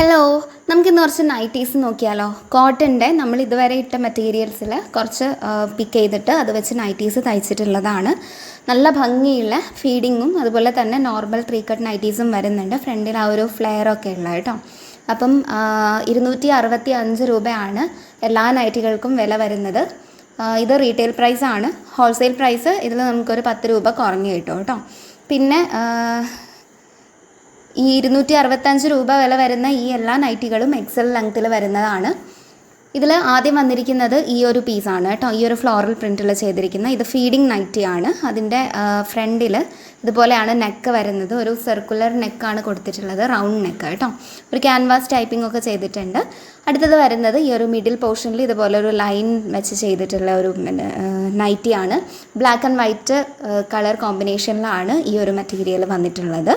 Hello നമുക്കിന്ന് കുറച്ച് nighties നോക്കിയാലോ. കോട്ടന്റെ നമ്മൾ ഇതുവരെ ഇട്ട മെറ്റീരിയൽസിൽ കുറച്ച് പിക്ക് ചെയ്തിട്ട് അത് വെച്ച് നൈറ്റീസ് തയ്ച്ചിട്ടുള്ളതാണ്. നല്ല ഭംഗിയുള്ള ഫീഡിങ്ങും അതുപോലെ തന്നെ നോർമൽ ത്രീ കട്ട് നൈറ്റീസും വരുന്നുണ്ട്. ഫ്രണ്ടിൽ ആ ഒരു ഫ്ലെയർ ഒക്കെ ഉള്ള കേട്ടോ. അപ്പം ഇരുന്നൂറ്റി അറുപത്തി അഞ്ച് രൂപയാണ് എല്ലാ നൈറ്റികൾക്കും വില വരുന്നത്. ഇത് റീറ്റെയിൽ പ്രൈസാണ് ഹോൾസെയിൽ പ്രൈസ് ഇതിൽ നമുക്കൊരു പത്ത് രൂപ കുറഞ്ഞ് കിട്ടും കേട്ടോ. പിന്നെ ഈ ഇരുന്നൂറ്റി അറുപത്തഞ്ച് രൂപ വില വരുന്ന ഈ എല്ലാ നൈറ്റികളും എക്സൽ ലെങ്ത്തിൽ വരുന്നതാണ്. ഇതിൽ ആദ്യം വന്നിരിക്കുന്നത് ഈ ഒരു പീസാണ് കേട്ടോ. ഈ ഒരു ഫ്ലോറൽ പ്രിന്റിൽ ചെയ്തിരിക്കുന്ന ഇത് ഫീഡിങ് നൈറ്റിയാണ് അതിന്റെ ഫ്രണ്ടിൽ ഇതുപോലെയാണ് നെക്ക് വരുന്നത്. ഒരു സർക്കുലർ നെക്കാണ് കൊടുത്തിട്ടുള്ളത് റൗണ്ട് നെക്ക് കേട്ടോ. ഒരു ക്യാൻവാസ് ടൈപ്പിംഗ് ഒക്കെ ചെയ്തിട്ടുണ്ട്. അടുത്തത് വരുന്നത് ഈ ഒരു മിഡിൽ പോർഷനിൽ ഇതുപോലെ ഒരു ലൈൻ വെച്ച് ചെയ്തിട്ടുള്ള ഒരു നൈറ്റിയാണ് ബ്ലാക്ക് ആൻഡ് വൈറ്റ് കളർ കോമ്പിനേഷനിലാണ് ഈ ഒരു മെറ്റീരിയൽ വന്നിട്ടുള്ളത്.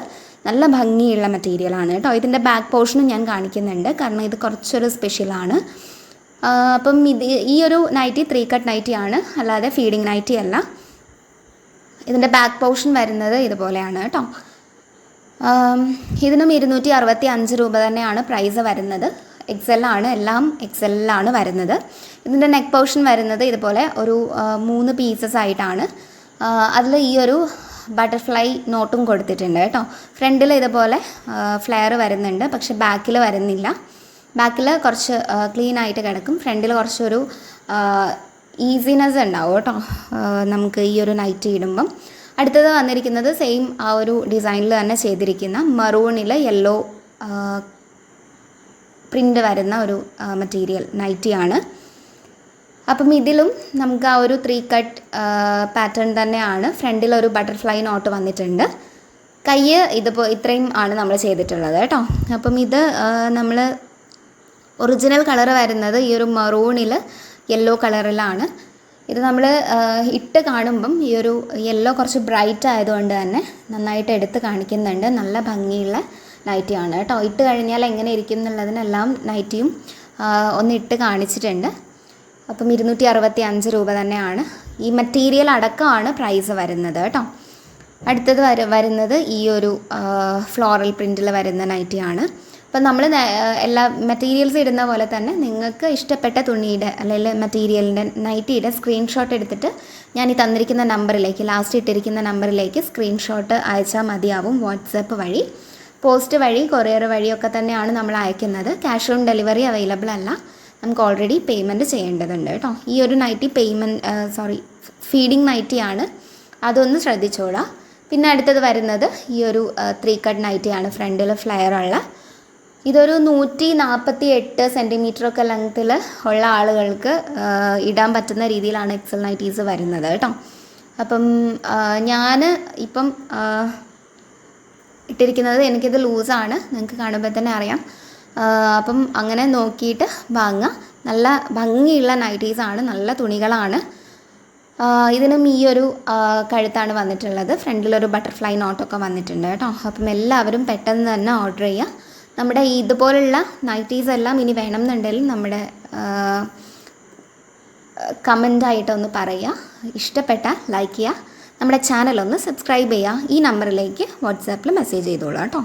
നല്ല ഭംഗിയുള്ള മെറ്റീരിയലാണ് കേട്ടോ. ഇതിന്റെ ബാക്ക് പോർഷനും ഞാൻ കാണിക്കുന്നുണ്ട്. കാരണം ഇത് കുറച്ചൊരു സ്പെഷ്യലാണ് അപ്പം ഇത് ഈ ഒരു നൈറ്റി ത്രീ കട്ട് നൈറ്റി ആണ്. അല്ലാതെ ഫീഡിങ് നൈറ്റി അല്ല. ഇതിന്റെ ബാക്ക് പോർഷൻ വരുന്നത് ഇതുപോലെയാണ് കേട്ടോ. ഇതിനും ഇരുന്നൂറ്റി അറുപത്തി അഞ്ച് രൂപ തന്നെയാണ് പ്രൈസ് വരുന്നത്. എക്സെല്ലാണ് എല്ലാം എക്സെല്ലാണ് വരുന്നത്. ഇതിന്റെ നെക്ക് പോർഷൻ വരുന്നത് ഇതുപോലെ ഒരു മൂന്ന് പീസസ് ആയിട്ടാണ്. അതിൽ ഈ ഒരു ബട്ടർഫ്ലൈ നോട്ടും കൊടുത്തിട്ടുണ്ട് കേട്ടോ. ഫ്രണ്ടിൽ ഇതുപോലെ ഫ്ലെയർ വരുന്നുണ്ട് പക്ഷെ ബാക്കിൽ വരുന്നില്ല. ബാക്കിൽ കുറച്ച് ക്ലീൻ ആയിട്ട് കിടക്കും. ഫ്രണ്ടിൽ കുറച്ചൊരു ഈസിനെസ് ഉണ്ടാവും കേട്ടോ. നമുക്ക് ഈ ഒരു നൈറ്റ് ഇടുമ്പം. അടുത്തത് വന്നിരിക്കുന്നത് സെയിം ആ ഒരു ഡിസൈനിൽ തന്നെ ചെയ്തിരിക്കുന്ന മറൂണിൽ യെല്ലോ പ്രിന്റ് വരുന്ന ഒരു മെറ്റീരിയൽ നൈറ്റിയാണ് അപ്പം ഇതിലും നമുക്ക് ആ ഒരു ത്രീ കട്ട് പാറ്റേൺ തന്നെയാണ്. ഫ്രണ്ടിൽ ഒരു ബട്ടർഫ്ലൈ നോട്ട് വന്നിട്ടുണ്ട്. കൈ ഇതിപ്പോൾ ഇത്രയും ആണ് നമ്മൾ ചെയ്തിട്ടുള്ളത് കേട്ടോ. അപ്പം ഇത് നമ്മൾ ഒറിജിനൽ കളർ വരുന്നത് ഈ ഒരു മറൂണിൽ യെല്ലോ കളറിലാണ് ഇത് നമ്മൾ ഇട്ട് കാണുമ്പം ഈ ഒരു യെല്ലോ കുറച്ച് ബ്രൈറ്റ് ആയതുകൊണ്ട് തന്നെ നന്നായിട്ട് എടുത്ത് കാണിക്കുന്നുണ്ട്. നല്ല ഭംഗിയുള്ള നൈറ്റിയാണ് കേട്ടോ. ഇട്ട് കഴിഞ്ഞാൽ എങ്ങനെ ഇരിക്കും എന്നുള്ളതിനെല്ലാം നൈറ്റിയും ഒന്ന് ഇട്ട് കാണിച്ചിട്ടുണ്ട്. അപ്പം ഇരുന്നൂറ്റി അറുപത്തി അഞ്ച് രൂപ തന്നെയാണ്. ഈ മെറ്റീരിയൽ അടക്കമാണ് പ്രൈസ് വരുന്നത് കേട്ടോ. അടുത്തത് വര വരുന്നത് ഈ ഒരു ഫ്ലോറൽ പ്രിന്റിൽ വരുന്ന നൈറ്റിയാണ് അപ്പം നമ്മൾ എല്ലാ മെറ്റീരിയൽസ് ഇടുന്ന പോലെ തന്നെ നിങ്ങൾക്ക് ഇഷ്ടപ്പെട്ട തുണിയുടെ അല്ലെങ്കിൽ മെറ്റീരിയലിന്റെ നൈറ്റിയുടെ സ്ക്രീൻഷോട്ട് എടുത്തിട്ട് ഞാൻ ഈ തന്നിരിക്കുന്ന നമ്പറിലേക്ക് ലാസ്റ്റ് ഇട്ടിരിക്കുന്ന നമ്പറിലേക്ക് സ്ക്രീൻഷോട്ട് അയച്ചാൽ മതിയാവും വാട്സപ്പ് വഴി. പോസ്റ്റ് വഴി കൊറിയർ വഴിയൊക്കെ തന്നെയാണ് നമ്മൾ അയക്കുന്നത്. ക്യാഷ് ഓൺ ഡെലിവറി അവൈലബിൾ അല്ല. നമുക്ക് ഓൾറെഡി പേയ്മെന്റ് ചെയ്യേണ്ടതുണ്ട് കേട്ടോ. ഈ ഒരു നൈറ്റി പേയ്മെന്റ് സോറി ഫീഡിങ് നൈറ്റിയാണ് അതൊന്ന് ശ്രദ്ധിച്ചോളാം. പിന്നെ അടുത്തത് വരുന്നത് ഈ ഒരു ത്രീ കട്ട് നൈറ്റിയാണ് ഫ്രണ്ടിൽ ഫ്ലയർ ഉള്ള. ഇതൊരു നൂറ്റി നാൽപ്പത്തി എട്ട് സെന്റിമീറ്റർ ഒക്കെ ലെങ്ത്തിൽ ഉള്ള ആളുകൾക്ക് ഇടാൻ പറ്റുന്ന രീതിയിലാണ് എക്സൽ നൈറ്റീസ് വരുന്നത് കേട്ടോ. അപ്പം ഞാൻ ഇപ്പം ഇട്ടിരിക്കുന്നത് എനിക്കിത് ലൂസാണ് നിങ്ങൾക്ക് കാണുമ്പോൾ തന്നെ അറിയാം. അപ്പം അങ്ങനെ നോക്കിയിട്ട് വാങ്ങുക നല്ല ഭംഗിയുള്ള നൈറ്റീസാണ് നല്ല തുണികളാണ്. ഇതിനും ഈ ഒരു കഴുത്താണ് വന്നിട്ടുള്ളത്. ഫ്രണ്ടിലൊരു ബട്ടർഫ്ലൈ നോട്ടൊക്കെ വന്നിട്ടുണ്ട് കേട്ടോ. അപ്പം എല്ലാവരും പെട്ടെന്ന് തന്നെ ഓർഡർ ചെയ്യുക നമ്മുടെ ഇതുപോലുള്ള നൈറ്റീസ് എല്ലാം ഇനി വേണം എന്നുണ്ടെങ്കിൽ നമ്മുടെ കമന്റായിട്ടൊന്ന് പറയുക. ഇഷ്ടപ്പെട്ട ലൈക്ക് ചെയ്യുക. നമ്മുടെ ചാനലൊന്ന് സബ്സ്ക്രൈബ് ചെയ്യുക. ഈ നമ്പറിലേക്ക് വാട്സാപ്പിൽ മെസ്സേജ് ചെയ്തോളൂ കേട്ടോ.